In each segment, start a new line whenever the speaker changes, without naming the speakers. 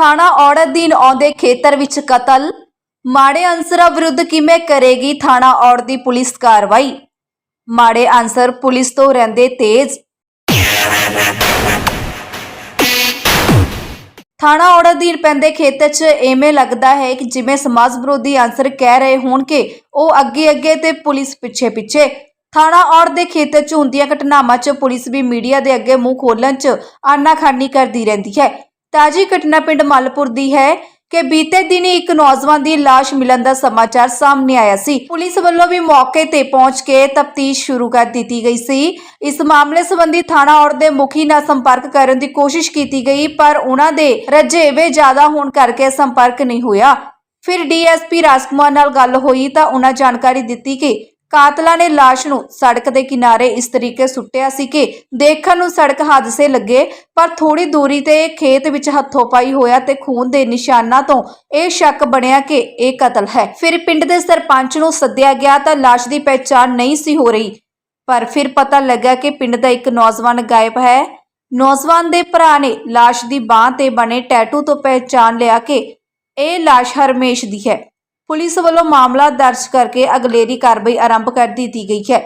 ਥਾਣਾ ਔੜਤ ਅਧੀਨ ਆਉਂਦੇ ਖੇਤਰ ਵਿੱਚ ਕਤਲ। ਮਾੜੇ ਅਨਸਰਾਂ ਵਿਰੁੱਧ ਕਿਵੇਂ ਕਰੇਗੀ ਥਾਣਾ ਔੜ ਦੀ ਪੁਲਿਸ ਕਾਰਵਾਈ? ਮਾੜੇ ਅਨਸਰ ਪੁਲਿਸ ਤੋਂ ਰਹਿੰਦੇ ਤੇਜ਼। ਥਾਣਾ ਔੜ ਅਧੀਨ ਪੈਂਦੇ ਖੇਤਰ 'ਚ ਐਵੇਂ ਲੱਗਦਾ ਹੈ ਕਿ ਜਿਵੇਂ ਸਮਾਜ ਵਿਰੋਧੀ ਅਨਸਰ ਕਹਿ ਰਹੇ ਹੋਣ ਕਿ ਉਹ ਅੱਗੇ ਅੱਗੇ ਤੇ ਪੁਲਿਸ ਪਿੱਛੇ ਪਿੱਛੇ ਥਾਣਾ ਔੜ ਦੇ ਖੇਤਰ 'ਚ ਹੁੰਦੀਆਂ ਘਟਨਾਵਾਂ 'ਚ ਪੁਲਿਸ ਵੀ ਮੀਡੀਆ ਦੇ ਅੱਗੇ ਮੂੰਹ ਖੋਲਣ 'ਚ ਆਨਾਕਾਨੀ ਕਰਦੀ ਰਹਿੰਦੀ ਹੈ। ਤਾਜੀ ਘਟਨਾ ਪਿੰਡ ਮਲਪੁਰ ਦੀ ਹੈ ਕਿ ਬੀਤੇ ਦਿਨੀ ਇੱਕ ਨੌਜਵਾਨ ਦੀ ਲਾਸ਼ ਮਿਲਣ ਦਾ ਸਮਾਚਾਰ ਸਾਹਮਣੇ ਆਇਆ ਸੀ। ਪੁਲਿਸ ਵੱਲੋਂ ਵੀ ਮੌਕੇ ਤੇ ਪਹੁੰਚ ਕੇ ਤਫਤੀਸ਼ ਸ਼ੁਰੂ ਕਰ ਦਿੱਤੀ ਗਈ ਸੀ। ਇਸ ਮਾਮਲੇ ਸੰਬੰਧੀ ਥਾਣਾ ਔੜ ਦੇ ਮੁਖੀ ਨਾਲ ਸੰਪਰਕ ਕਰਨ ਦੀ ਕੋਸ਼ਿਸ਼ ਕੀਤੀ ਗਈ, ਪਰ ਉਹਨਾਂ ਦੇ ਰਜੇਵੇ ਜ਼ਿਆਦਾ ਹੋਣ ਕਰਕੇ ਸੰਪਰਕ ਨਹੀਂ ਹੋਇਆ। ਫਿਰ ਡੀਐਸਪੀ ਰਾਜਕੁਮਾਰ ਨਾਲ ਗੱਲ ਹੋਈ ਤਾਂ ਉਹਨਾਂ ਜਾਣਕਾਰੀ ਦਿੱਤੀ ਕਿ ਕਾਤਲਾਂ ਨੇ ਲਾਸ਼ ਨੂੰ ਸੜਕ ਦੇ ਕਿਨਾਰੇ ਇਸ ਤਰੀਕੇ ਸੁੱਟਿਆ ਸੀ ਕਿ ਦੇਖਣ ਨੂੰ ਸੜਕ ਹਾਦਸੇ ਲੱਗੇ, ਪਰ ਥੋੜੀ ਦੂਰੀ ਤੇ ਖੇਤ ਵਿੱਚ ਹੱਥੋਂ ਪਾਈ ਹੋਇਆ ਤੇ ਖੂਨ ਦੇ ਨਿਸ਼ਾਨਾਂ ਤੋਂ ਇਹ ਸ਼ੱਕ ਬਣਿਆ ਕਿ ਇਹ ਕਤਲ ਹੈ। ਫਿਰ ਪਿੰਡ ਦੇ ਸਰਪੰਚ ਨੂੰ ਸੱਦਿਆ ਗਿਆ ਤਾਂ ਲਾਸ਼ ਦੀ ਪਹਿਚਾਣ ਨਹੀਂ ਸੀ ਹੋ ਰਹੀ, ਪਰ ਫਿਰ ਪਤਾ ਲੱਗਾ ਕਿ ਪਿੰਡ ਦਾ ਇੱਕ ਨੌਜਵਾਨ ਗਾਇਬ ਹੈ। ਨੌਜਵਾਨ ਦੇ ਭਰਾ ਨੇ ਲਾਸ਼ ਦੀ ਬਾਹ ਤੇ ਬਣੇ ਟੈਟੂ ਤੋਂ ਪਹਿਚਾਣ ਲਿਆ ਕਿ ਇਹ ਲਾਸ਼ ਹਰਮੇਸ਼ ਦੀ ਹੈ। ਪੁਲਿਸ ਵੱਲੋਂ ਮਾਮਲਾ ਦਰਜ ਕਰਕੇ ਅਗਲੇਰੀ ਕਾਰਵਾਈ ਆਰੰਭ ਕਰ ਦਿੱਤੀ ਗਈ ਹੈ।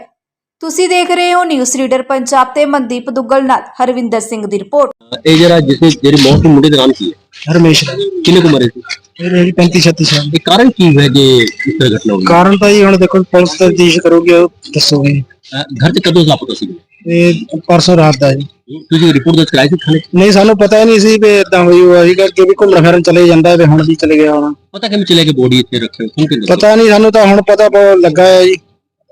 ਤੁਸੀਂ ਦੇਖ ਰਹੇ ਹੋ ਨਿਊਜ਼ ਰੀਡਰ ਪੰਜਾਬ ਤੇ ਮਨਦੀਪ ਦੁੱਗਲ ਨਾਲ ਹਰਵਿੰਦਰ ਸਿੰਘ ਦੀ ਰਿਪੋਰਟ।
ਇਹ ਜਿਹੜਾ ਜਿਸ ਜਿਹੜੀ ਮੌਤ ਹੋਈ ਮੁੰਡੇ ਦਾ ਨਾਮ ਕੀ ਹੈ?
ਹਰਮੇਸ਼
ਕਿੰਨੇ ਕੁ ਮਰੇ ਸੀ
ਇਹ ਮੇਰੀ 35 36 ਸਾਲ।
ਇਹ ਕਾਰਨ ਕੀ ਹੈ ਜੇ ਇਸ ਤਰ੍ਹਾਂ ਘਟਨਾ ਹੋਈ?
ਕਾਰਨ ਤਾਂ ਜੀ ਹੁਣ ਦੇਖੋ ਪੁਲਿਸ ਤਫਤੀਸ਼ ਕਰੋਗੇ ਉਹ ਦੱਸੋਗੇ।
ਅਹ ਘਰ ਚ ਕਦੋਂ ਲਾਪਤਾ ਸੀ?
ਇਹ ਪਰਸੋਂ ਰਾਤ ਦਾ ਜੀ।
ਤੁਸੀਂ ਰਿਪੋਰਟ ਦਰਜ ਕਰਾਈ ਸੀ ਥਾਣੇ 'ਚ?
ਨਹੀਂ ਸਾਨੂੰ ਪਤਾ ਹੀ ਨਹੀਂ ਸੀ ਵੀ ਇਦਾਂ ਹੋਈ ਹੋਇਆ ਸੀਗਾ ਕਿ ਵੀ ਘੁੰਮਣ ਫਿਰਨ ਚਲੇ ਜਾਂਦਾ ਤੇ ਹੁਣ ਵੀ ਚਲੇ ਗਿਆ ਹੁਣ।
ਪਤਾ ਕਿਵੇਂ ਚਲੇ ਕਿ ਬੋਡੀ ਇੱਥੇ ਰੱਖਿਓ ਕਿਉਂ ਕਿ ਦੱਸੋ
ਪਤਾ ਨਹੀਂ ਸਾਨੂੰ ਤਾਂ ਹੁਣ ਪਤਾ ਬਹੁਤ ਲੱਗਾ ਹੈ ਜੀ।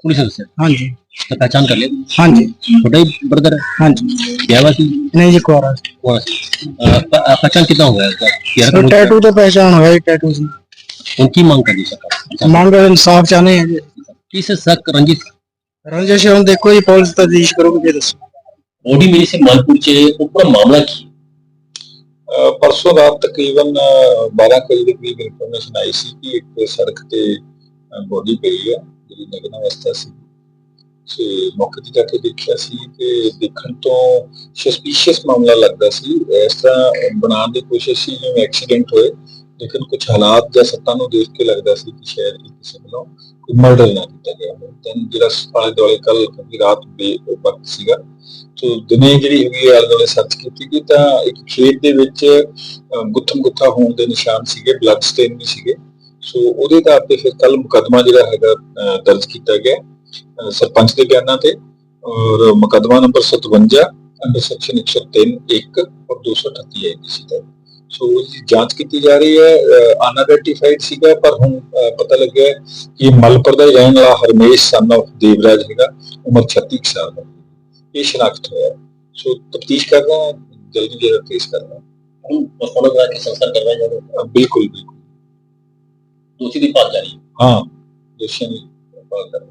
ਪੁਲਿਸ ਨੂੰ ਦੱਸਿਆ?
ਹਾਂਜੀ।
ਤਾਂ ਪਹਿਚਾਣ ਕਰ ਲਿਆ?
ਹਾਂਜੀ।
ਤੁਹਾਡਾ ਹੀ ਬ੍ਰਦਰ
ਹਾਂਜੀ।
ਵਿਆਹ ਸੀ
ਨਹੀਂ ਜੀ ਕੁਆਰਾ
ਸੀ। ਉਹ ਸੀ। ਅਹ, ਪ- ਅਹ, ਪਹਿਚਾਣ ਕਿੱਦਾਂ ਹੋਇਆ ਇਸ ਦਾ? ਯਾਰ
ਉਹ ਟੈਟੂ ਤੋਂ ਪਹਿਚਾਣ ਹੋਇਆ ਜੀ ਟੈਟੂ ਸੀ।
ਹੁਣ ਕੀ ਮੰਗ ਕਰਦੀ ਸਰਕਾਰ?
ਮੰਗ ਇਨਸਾਫ ਚਾਹਨੇ ਆ ਜੀ।
ਕਿਸ ਸੱਕ ਰੰਜਿਤ
ਰੰਜੇਸ਼ ਹੁਣ ਦੇਖੋ ਜੀ ਪੁਲਿਸ ਤਜਦੀਸ਼ ਕਰੂਗੀ ਫਿਰ ਦੱਸੋ।
ਬੋਡੀ ਮਿਲੀ ਸੀ ਮਾਲਪੁਰ ਚ ਉਹ ਪੂਰਾ ਮਾਮਲਾ ਕੀ?
ਪਰਸੋਂ ਰਾਤ ਤਕਰੀਬਨ 12 ਵਜੇ ਦੇ ਕਰੀਬ ਇਨਫੋਰਮੇਸ਼ਨ ਆਈ ਸੀ ਕਿ ਇੱਕ ਸੜਕ ਤੇ ਬੋਡੀ ਪਈ ਹੈ ਜਿਹੜੀ ਨਗਨ ਅਵਸਥਾ ਸੀ। ਤੇ ਮੌਕੇ ਤੇ ਜਾ ਕੇ ਦੇਖਿਆ ਸੀ ਤੇ ਦੇਖਣ ਤੋਂ ਸਸਪੀਸ਼ੀਅਸ ਮਾਮਲਾ ਲੱਗਦਾ ਸੀ। ਇਸ ਤਰ੍ਹਾਂ ਬਣਾਉਣ ਦੀ ਕੋਸ਼ਿਸ਼ ਸੀ, ਜਿਵੇਂ ਐਕਸੀਡੈਂਟ ਹੋਏ ਲੇਕਿਨ ਕੁਝ ਹਾਲਾਤ ਜਾਂ ਸੱਤਾ ਨੂੰ ਦੇਖ ਕੇ ਲੱਗਦਾ ਸੀ ਕਿ ਸ਼ਾਇਦ ਇਹ ਕਿਸੇ ਵੱਲੋਂ ਕੋਈ ਮਰਡਰ ਨਾ ਕੀਤਾ ਗਿਆ ਹੋਵੇ। ਦੈਨ ਜਿਹੜਾ ਆਲੇ ਦੁਆਲੇ ਕੱਲ ਕਿਉਂਕਿ ਰਾਤ ਦੇ ਵਕਤ ਸੀਗਾ, ਸੋ ਦਿਨੇ ਜਿਹੜੀ ਹੈਗੀ ਆਲੇ ਦੁਆਲੇ ਸਰਚ ਕੀਤੀ ਗਈ, ਤਾਂ ਇੱਕ ਖੇਤ ਦੇ ਵਿੱਚ ਗੁੱਥਮ ਗੁੱਥਾ ਹੋਣ ਦੇ ਨਿਸ਼ਾਨ ਸੀਗੇ ਬਲੱਡ ਸਟੇਨ ਵੀ ਸੀਗੇ। ਸੋ ਉਹਦੇ ਆਧਾਰ ਤੇ ਫਿਰ ਕੱਲ ਮੁਕੱਦਮਾ ਜਿਹੜਾ ਹੈਗਾ ਦਰਜ ਕੀਤਾ ਗਿਆ ਸਰਪੰਚ ਦੇ ਬਿਆਨਾਂ ਤੇ। ਔਰ ਮੁਕੱਦਮਾ ਨੰਬਰ 57 ਅੰਡਰ ਸੈਕਸ਼ਨ 103 1 ਔਰ 238 ਹੈ ਇਸੇ ਤਰ੍ਹਾਂ ਸੋ ਉਹਦੀ ਜਾਂਚ ਕੀਤੀ ਜਾ ਰਹੀ ਹੈ ਅਨਆਇਡੈਂਟੀਫਾਈਡ ਸੀਗਾ ਪਰ ਹੁਣ ਪਤਾ ਲੱਗਿਆ ਕਿ ਮਲਪੁਰ ਦਾ ਰਹਿਣ ਵਾਲਾ ਹਰਮੇਸ਼ ਸਨ ਆਫ ਦੇਵਰਾਜ ਹੈਗਾ ਉਮਰ 36 ਕੁ ਸਾਲ ਦਾ। ਇਹ ਸ਼ਨਾਖਤ ਹੋਇਆ। ਸੋ ਤਫਤੀਸ਼ ਕਰ ਰਹੇ ਹਾਂ ਜਲਦੀ ਜਿਹੜਾ ਟ੍ਰੇਸ ਕਰ ਰਹੇ
ਹੁਣ ਫੋਟੋਗ੍ਰਾਫ ਕੇ ਸੰਸਕਾਰ ਕਰਵਾਇਆ ਜਾਵੇ
ਹਾਂ ਬਿਲਕੁਲ ਬਿਲकुल
ਦੋਸ਼ੀ ਦੀ ਭਾਲ ਜਾਰੀ ਹੈ।
ਦੋਸ਼ੀਆਂ ਦੀ ਭਾਲ ਕਰ।